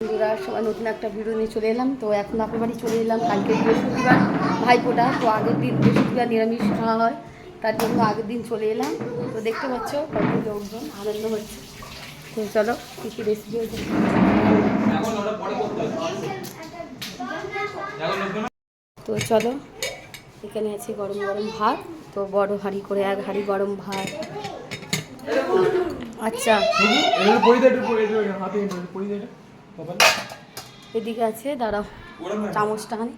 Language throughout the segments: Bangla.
বন্ধুরা, সবাই নতুন একটা ভিডিও নিয়ে চলে এলাম। তো এখন আপনার বাড়ি চলে এলাম কালকে বৃহস্পতিবার। ভাইফোঁটা তো আগের দিন বৃহস্পতিবার নিরামিষ খাওয়া হয়, তার জন্য আগের দিন চলে এলাম। তো দেখতে পাচ্ছ কত লোকজন, আনন্দ হচ্ছে। তো চলো, কী কী রেসিপি হয়েছে তো চলো, এখানে আছে গরম গরম ভাত, তো বড় হাঁড়ি করে এক হাঁড়ি গরম ভাত। আচ্ছা। এদিকে আছে দাঁড়াও চামচটা আনি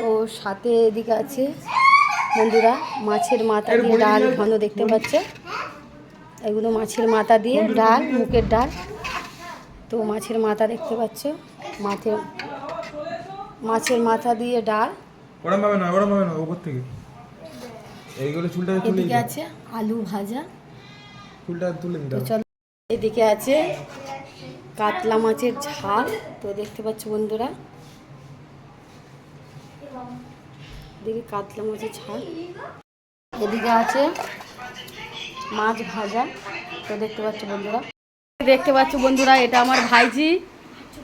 তো সাথে এদিকে আছে বন্ধুরা মাছের মাথা দিয়ে ডাল ঘন দেখতে পাচ্ছে। এগুলো মাছের মাথা দিয়ে ডাল মুখের ডাল। তো মাছের মাথা দেখতে পাচ্ছ মাছের মাছের মাথা দিয়ে ডাল। ওরম পাবে না ওরম পাবে না উপর থেকে। এইগুলো চুলটা এদিকে আছে আলু ভাজা। চুলটা তুলে এদিকে আছে কাতলা মাছের ঝাল। তো দেখতে পাচ্ছ বন্ধুরা। এদিকে কাতলা মাছের ঝাল। এদিকে আছে মাছ ভাজা। তো দেখতে পাচ্ছ বন্ধুরা। দেখতে পাচ্ছ বন্ধুরা, এটা আমার ভাইজি।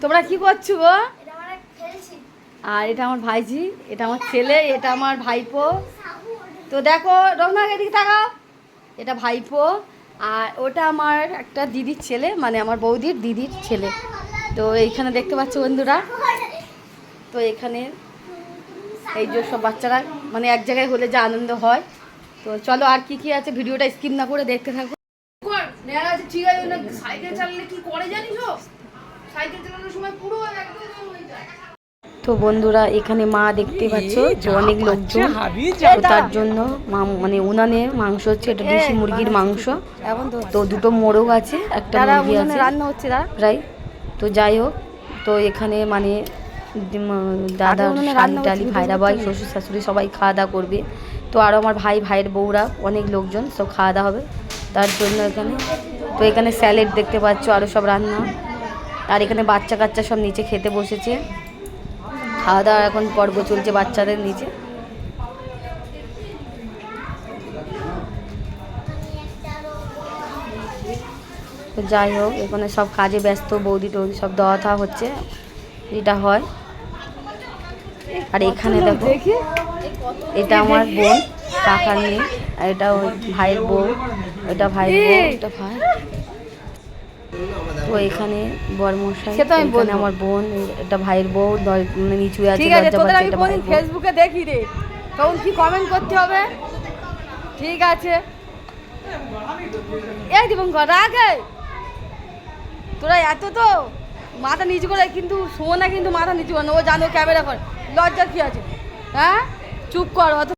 তোমরা কি করছ গো? আর এটা আমার ভাইজি, এটা আমার ছেলে, এটা আমার ভাইপো। তো দেখো রঘুনাথ এদিকে তাকাও। এটা ভাইপো। আর ওটা আমার একটা দিদির ছেলে মানে আমার বৌদির দিদির ছেলে। তো এইখানে দেখতে পাচ্ছ বন্ধুরা, তো এখানে এই যে সব বাচ্চারা মানে এক জায়গায় হলে যে আনন্দ হয়। তো চলো আর কি কি আছে, ভিডিওটা স্কিপ না করে দেখতে থাকো। ঠিক আছে সাইকেল চালালে কি করে জানিস সাইকেল চালানোর সময় পুরো একদম তো বন্ধুরা এখানে মা দেখতে পাচ্ছ যে অনেক লোকজন। তো তার জন্য মানে উনানে মাংস হচ্ছে এটা দেশি মুরগির মাংস। তো দুটো মোরগ আছে একটা মুরগি আছে। রান্না হচ্ছে রাইট তো যাই হোক তো এখানে মানে দাদা শালি টালি ভাইরা ভাই শ্বশুর শাশুড়ি সবাই খাওয়া দাওয়া করবে। তো আরও আমার ভাই ভাইয়ের বউরা অনেক লোকজন সব খাওয়া দাওয়া হবে। তার জন্য এখানে তো এখানে স্যালেড দেখতে পাচ্ছ আরও সব রান্না। আর এখানে বাচ্চা কাচ্চা সব নিচে খেতে বসেছে। খাওয়া দাওয়ার এখন পর্ব চলছে বাচ্চাদের নিচে। তো যাই হোক এখানে সব কাজে ব্যস্ত বৌদি টৌদি সব দেওয়া থাওয়া হচ্ছে এটা হয়। আর এখানে দেখো এটা আমার বোন কাকার মেয়ে আর এটা ওই ভাইয়ের বউ এটা ভাইয়ের বউ এটা ভাই। তো এখানে বরমশাই এখানে আমার বোন এটা ভাইয়ের বউ দর- মানে নিচু আছে ঠিক আছে তোদের আমি কোনদিন ফেসবুকে দেখি রে। তখন কি কমেন্ট করতে হবে? ঠিক আছে। এই দীপঙ্কর রাগে তোরা এত তো মাথা নিচু করে কিন্তু শোনা কিন্তু মাথা নিচু করে। ও জানো ক্যামেরা করে। লজ্জা কি আছে? হ্যাঁ? চুপ কর অত